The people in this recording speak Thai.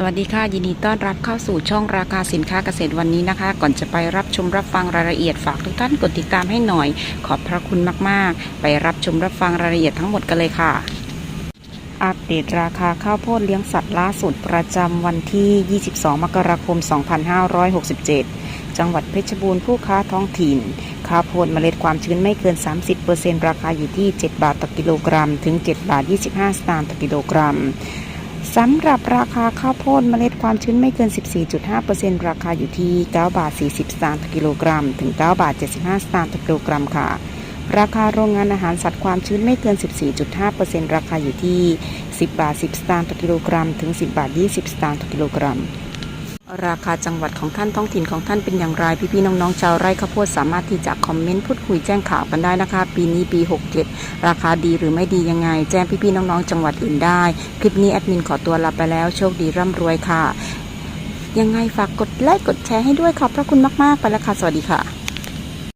สวัสดีค่ะ ยินดีต้อนรับเข้าสู่ช่องราคาสินค้าเกษตรวันนี้นะคะ ก่อนจะไปรับชมรับฟังรายละเอียดฝากทุกท่านกดติดตามให้หน่อย ขอบพระคุณมากๆ ไปรับชมรับฟังรายละเอียดทั้งหมดกันเลยค่ะ อัปเดตราคาข้าวโพดเลี้ยงสัตว์ล่าสุดประจำวันที่ 22 มกราคม 2567 จังหวัดเพชรบูรณ์ผู้ค้าท้องถิ่น ข้าวโพดเมล็ดความชื้นไม่เกิน 30%ราคาอยู่ที่ 7 บาทต่อกิโลกรัม ถึง 7 บาท 25 สตางค์ต่อกิโลกรัม สำหรับราคาข้าวโพดเมล็ดความชื้นไม่เกิน 14.5%ราคาอยู่ที่ 9 บาท 40 สตางค์ต่อกิโลกรัม ถึง 9 บาท 75 สตางค์ต่อกิโลกรัมค่ะ ราคาโรงงานอาหารสัตว์ความชื้นไม่เกิน 14.5%ราคาอยู่ที่ 10 บาท 10 สตางค์ต่อกิโลกรัม ถึง 10 บาท 20 สตางค์ต่อกิโลกรัม ราคาจังหวัดของท่านท้องถิ่นของท่านเป็นอย่างไร พี่ๆน้องๆชาวไร่ข้าวโพดสามารถที่จะคอมเมนต์พูดคุยแจ้งข่าวกันได้นะคะ ปีนี้ปี 67 ราคาดีหรือไม่ดียังไง แจ้งพี่ๆน้องๆจังหวัดอื่นได้ คลิปนี้แอดมินขอตัวลาไปแล้วโชคดีร่ำรวยค่ะ ยังไงฝากกดไลค์กดแชร์ให้ด้วยขอบพระคุณมากๆไปแล้วค่ะสวัสดีค่ะ